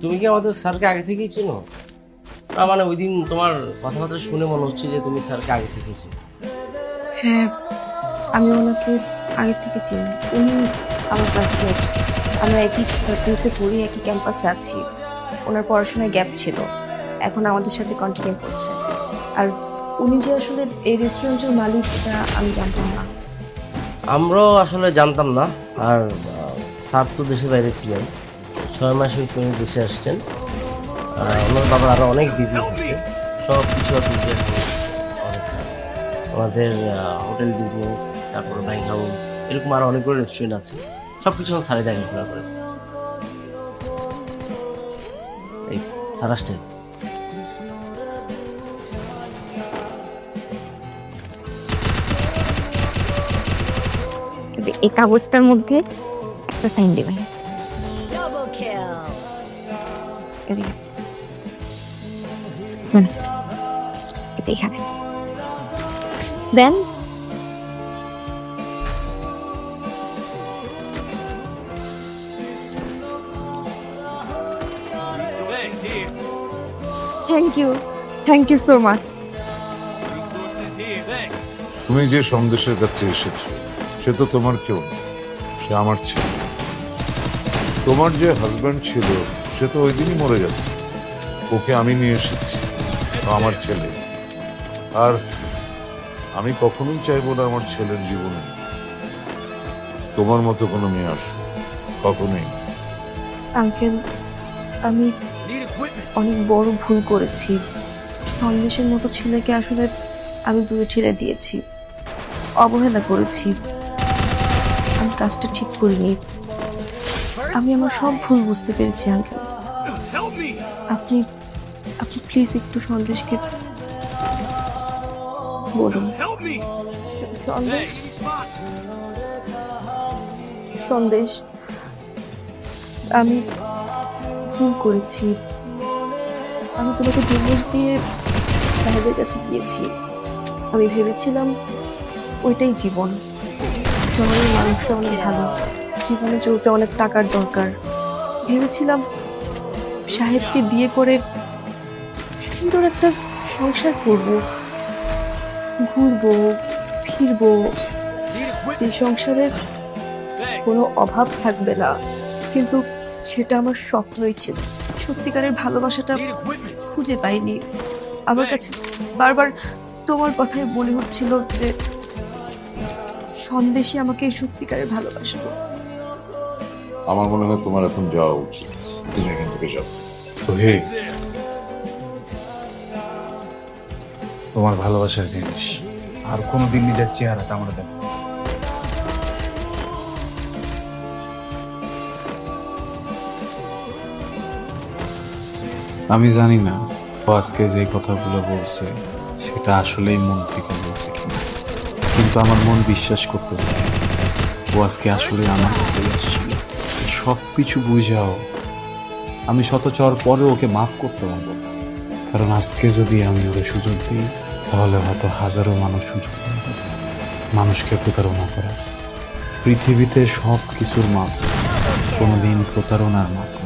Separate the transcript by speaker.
Speaker 1: তুমি কি আমাদের স্যারকে আগে থেকেই চেনো? না মানে ওই দিন তোমার কথাবার্তা শুনে মনে হচ্ছে যে তুমি স্যারকে আগে থেকেই চেনো।
Speaker 2: হ্যাঁ আমি ওনাকে আগে থেকে চিনি। উনি আমার ক্লাসমেট আমরা একই ভার্সিটিতে পড়ি একই ক্যাম্পাসে আছি। ওনার পড়াশোনায় গ্যাপ ছিল। এখন আমাদের সাথে কন্টিনিউ করছে। আর উনি যে আসলে এই রেস্টুরেন্টের মালিক এটা আমি জানতাম না।
Speaker 1: আমরাও আসলে জানতাম না। আর স্যার তো দেশে বাইরে ছিলেন। ছয় মাস হয়েছে উনি দেশে আসছেন। ওনার বাবা আরও অনেক বিজনেস আছে সব কিছু। আমাদের হোটেল বিজনেস তারপর ব্যাংক হাউস এরকম আরও অনেকগুলো রেস্টুরেন্ট আছে। সব কিছু আমার স্যারে দেখাশোনা করে। এই
Speaker 3: কাগজটার মধ্যে একটা সাইন দেবেন। এই যে। হুম। এই যে এখানে দেন thank you thank you so much.
Speaker 4: তুমি যে সন্দেশের কাছে এসেছ, সে তো তোমার কেউ সে আমার ছেলে তোমার যে হাজব্যান্ড ছিল সে তো ওই দিনই মরে গেছে। ওকে আমি নিয়ে এসেছি আমার ছেলে। আর আমি কখনোই চাইব না আমার ছেলের জীবনে। তোমার মতো কোনো মেয়ে আসবে, কখনোই।
Speaker 2: আঙ্কেল, আমি অনেক বড় ভুল করেছি। সন্দেশের মতো ছেলেকে আসলে আমি দূরে ঠেলে দিয়েছি। অবহেলা করেছি। আমি কাজটা ঠিক করিনি। আমি আমার সব ভুল বুঝতে পেরেছি, আঙ্কেল. আপনি আপনি প্লিজ একটু সন্দেশকে বলুন। সন্দেশ? সন্দেশ আমি ভুল করেছি। আমি তোমাকে ডিভোর্স দিয়ে সাহেবের কাছে গিয়েছি। আমি ভেবেছিলাম ওইটাই জীবন। শহরের মানুষরা অনেক ভালো। জীবনে চলতে অনেক টাকার দরকার। ভেবেছিলাম সাহেবকে বিয়ে করে সুন্দর একটা সংসার করব। ঘুরবো, ফিরবো. যে সংসারের কোনো অভাব থাকবে না। কিন্তু সেটা আমার স্বপ্নই ছিল। সত্যিকারের ভালোবাসাটা খুঁজে পাইনি। আমার কাছে বারবার তোমার কথাই মনে হচ্ছিল যে সন্দেশে আমাকে সত্যিকারের ভালোবাসবো।
Speaker 4: আমার মনে হয় তোমার এখন যাওয়া উচিত। তুমি এখান থেকে যাও। তো
Speaker 5: তোমার ভালোবাসার জিনিস। আর কোনোদিন নিজের চেহারাটা আমরা দেখ আমি জানি না ও আজকে যে কথাগুলো বলছে, সেটা আসলেই মন থেকে বলছে কিনা। কিন্তু আমার মন বিশ্বাস করতেছে। ও আজকে আসলে আমার কাছে এসেছিল সব কিছু বুঝাও আমি শতচর পরে ওকে মাফ করতে পারব। কারণ আজকে যদি আমি ওকে সুযোগ দিই, তাহলে হয়তো হাজারো মানুষ সুযোগ পেয়ে যাবে। মানুষকে প্রতারণা করার। পৃথিবীতে সব কিছুর মাপ, কোনোদিন প্রতারণার মাপ।